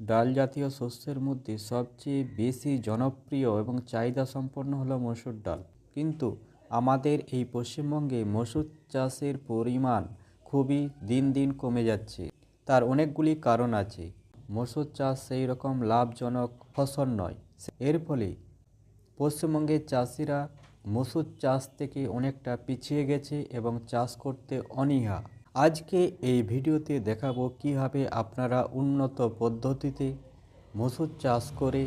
ডাল জাতীয় শস্যের মধ্যে সবচেয়ে বেশি জনপ্রিয় এবং চাহিদা সম্পন্ন হলো মসুর ডাল। কিন্তু আমাদের এই পশ্চিমবঙ্গে মসুর চাষের পরিমাণ খুবই দিন দিন কমে যাচ্ছে। তার অনেকগুলি কারণ আছে। মসুর চাষ সেই রকম লাভজনক ফসল নয়। এর ফলে পশ্চিমবঙ্গের চাষিরা মসুর চাষ থেকে অনেকটা পিছিয়ে গেছে এবং চাষ করতে অনীহা। আজকে এই ভিডিওতে দেখাবো কীভাবে আপনারা উন্নত পদ্ধতিতে মসুর চাষ করে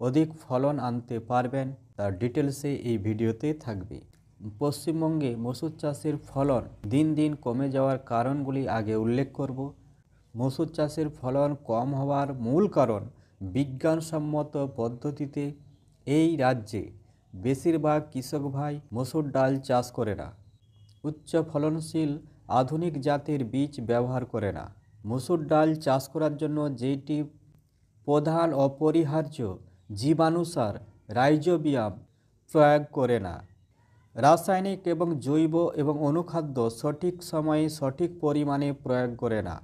অধিক ফলন আনতে পারবেন, তার ডিটেলসে এই ভিডিওতে থাকবে। পশ্চিমবঙ্গে মসুর চাষের ফলন দিন দিন কমে যাওয়ার কারণগুলি আগে উল্লেখ করব। মসুর চাষের ফলন কম হওয়ার মূল কারণ বিজ্ঞানসম্মত পদ্ধতিতে এই রাজ্যে বেশিরভাগ কৃষক ভাই মসুর ডাল চাষ করে না। উচ্চ ফলনশীল আধুনিক জাতের বীজ ব্যবহার করে না। মসুর ডাল চাষ করার জন্য যেটি প্রধান অপরিহার্য জীবাণুসার রাইজোবিয়াম প্রয়োগ করে না। রাসায়নিক এবং জৈব এবং অনুখাদ্য সঠিক সময়ে সঠিক পরিমাণে প্রয়োগ করে না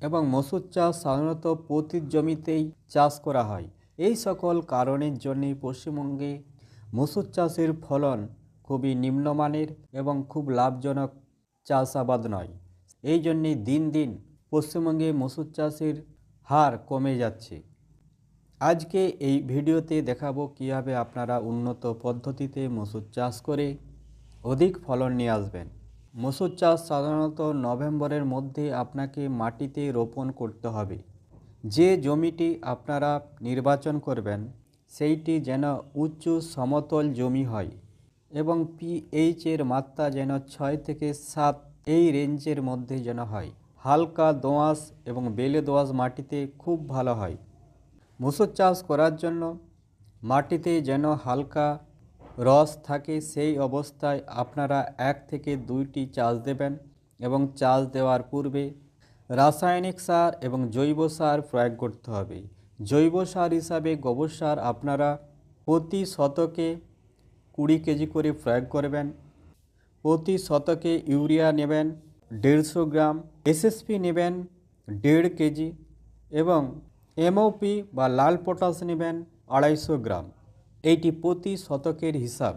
এবং মসুর চাষ সাধারণত প্রতি জমিতেই চাষ করা হয়। এই সকল কারণের জন্যে পশ্চিমবঙ্গে মসুর চাষের ফলন খুবই নিম্নমানের এবং খুব লাভজনক চাষাবাদ নয়। এই জন্যে দিন দিন পশ্চিমবঙ্গে মসুর চাষের হার কমে যাচ্ছে। আজকে এই ভিডিওতে দেখাবো কীভাবে আপনারা উন্নত পদ্ধতিতে মসুর চাষ করে অধিক ফলন নিয়ে আসবেন। মসুর চাষ সাধারণত নভেম্বরের মধ্যে আপনাকে মাটিতে রোপণ করতে হবে। যে জমিটি আপনারা নির্বাচন করবেন, সেইটি যেন উঁচু সমতল জমি হয়। এবং পিএইচের মাত্রা যেন ছয় থেকে সাত এই রেঞ্জের মধ্যে যেন হয়। হালকা দোআঁশ এবং বেলে দোআঁশ মাটিতে খুব ভালো হয়। মুসুর চাষ করার জন্য মাটিতে যেন হালকা রস থাকে সেই অবস্থায় আপনারা এক থেকে দুইটি চাষ দেবেন এবং চাষ দেওয়ার পূর্বে রাসায়নিক সার এবং জৈব সার প্রয়োগ করতে হবে। জৈব সার হিসাবে গোবর সার আপনারা প্রতি শতকে কুড়ি কেজি করে প্রয়োগ করবেন। প্রতি শতকে ইউরিয়া নেবেন দেড়শো গ্রাম, এসএসপি নেবেন দেড় কেজি এবং এমওপি বা লাল পটাশ নেবেন আড়াইশো গ্রাম। এইটি প্রতি শতকের হিসাব।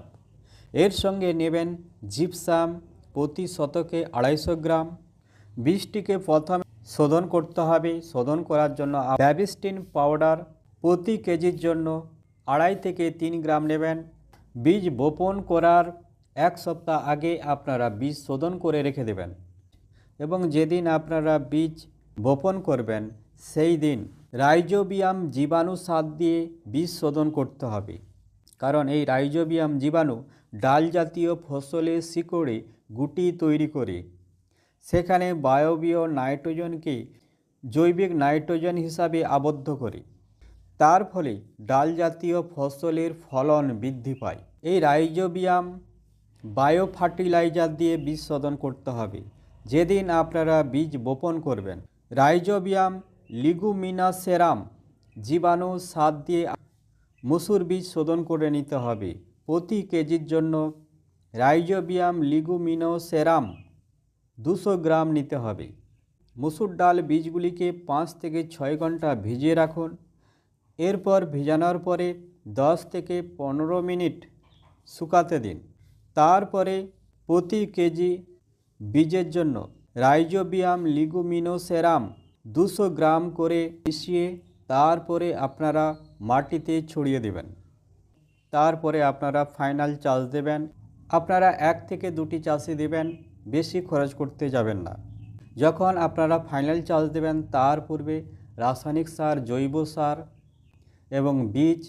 এর সঙ্গে নেবেন জিপসাম প্রতি শতকে আড়াইশো গ্রাম। বীজটিকে প্রথমে শোধন করতে হবে। শোধন করার জন্য ব্যাবিস্টিন পাউডার প্রতি কেজির জন্য আড়াই থেকে তিন গ্রাম নেবেন। বীজ বপন করার এক সপ্তাহ আগে আপনারা বীজ শোধন করে রেখে দেবেন এবং যেদিন আপনারা বীজ বপন করবেন, সেই দিন রাইজোবিয়াম জীবাণু সার দিয়ে বীজ শোধন করতে হবে। কারণ এই রাইজোবিয়াম জীবাণু ডাল জাতীয় ফসলের শিকড়ে গুটি তৈরি করে। সেখানে বায়বীয় নাইট্রোজেনকে জৈবিক নাইট্রোজেন হিসাবে আবদ্ধ করে। তার ফলে ডাল জাতীয় ফসলের ফলন বৃদ্ধি পায়। এই রাইজোবিয়াম বায়ো ফার্টিলাইজার দিয়ে বীজ শোধন করতে হবে। যেদিন আপনারা বীজ বপন করবেন, রাইজোবিয়াম লিগুমিনাসেরাম জীবাণু সার দিয়ে মসুর বীজ শোধন করে নিতে হবে। প্রতি কেজির জন্য রাইজোবিয়াম লিগুমিনোসেরাম দুশো গ্রাম নিতে হবে। মসুর ডাল বীজগুলিকে পাঁচ থেকে ছয় ঘণ্টা ভিজিয়ে রাখুন। এরপর ভিজানোর পরে দশ থেকে পনেরো মিনিট শুকাতে দিন। তারপরে প্রতি কেজি বীজের জন্য রাইজোবিয়াম লিগুমিনোসেরাম দুশো গ্রাম করে মিশিয়ে তারপরে আপনারা মাটিতে ছড়িয়ে দেবেন। তারপরে আপনারা ফাইনাল চাষ দেবেন। আপনারা এক থেকে দুটি চাষই দেবেন, বেশি খরচ করতে যাবেন না। যখন আপনারা ফাইনাল চাষ দেবেন, তার পূর্বে রাসায়নিক সার, জৈব সার এবং বীজ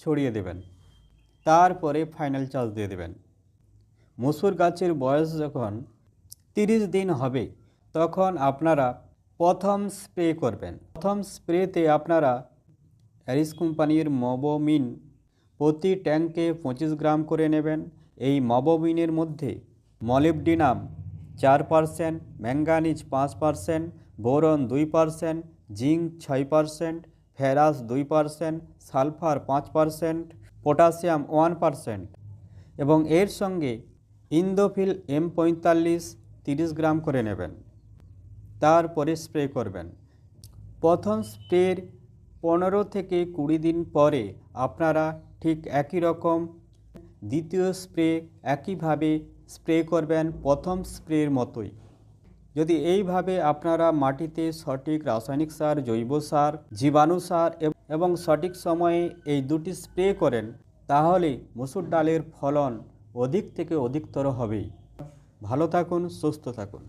ছড়িয়ে দেবেন। তারপরে ফাইনাল চার্জ দিয়ে দেবেন। মসুর গাছের বয়স যখন তিরিশ দিন হবে, তখন আপনারা প্রথম স্প্রে করবেন। প্রথম স্প্রেতে আপনারা অ্যারিস কোম্পানির মবোমিন প্রতি ট্যাঙ্কে পঁচিশ গ্রাম করে নেবেন। এই মবোমিনের মধ্যে মলিবডিনাম চার পারসেন্ট, ম্যাঙ্গানিজ পাঁচ পারসেন্ট, বোরন দুই পারসেন্ট, জিঙ্ক ছয় পারসেন্ট, ফেরাস দুই পারসেন্ট, সালফার পাঁচ পারসেন্ট পটাশিয়াম ওয়ান পারসেন্ট এবং এর সঙ্গে ইন্দোফিল এম পঁয়তাল্লিশ তিরিশ গ্রাম করে নেবেন। তারপরে স্প্রে করবেন। প্রথম স্প্রের পনেরো থেকে কুড়ি দিন পরে আপনারা ঠিক একই রকম দ্বিতীয় স্প্রে একইভাবে স্প্রে করবেন প্রথম স্প্রের মতোই। যদি এইভাবে আপনারা মাটিতে সঠিক রাসায়নিক সার, জৈব সার, জীবাণু সার এব- এবং সঠিক সময়ে এই দুটি স্প্রে করেন, তাহলে মসুর ডালের ফলন অধিক থেকে অধিকতর হবে ভালো থাকুন, সুস্থ থাকুন।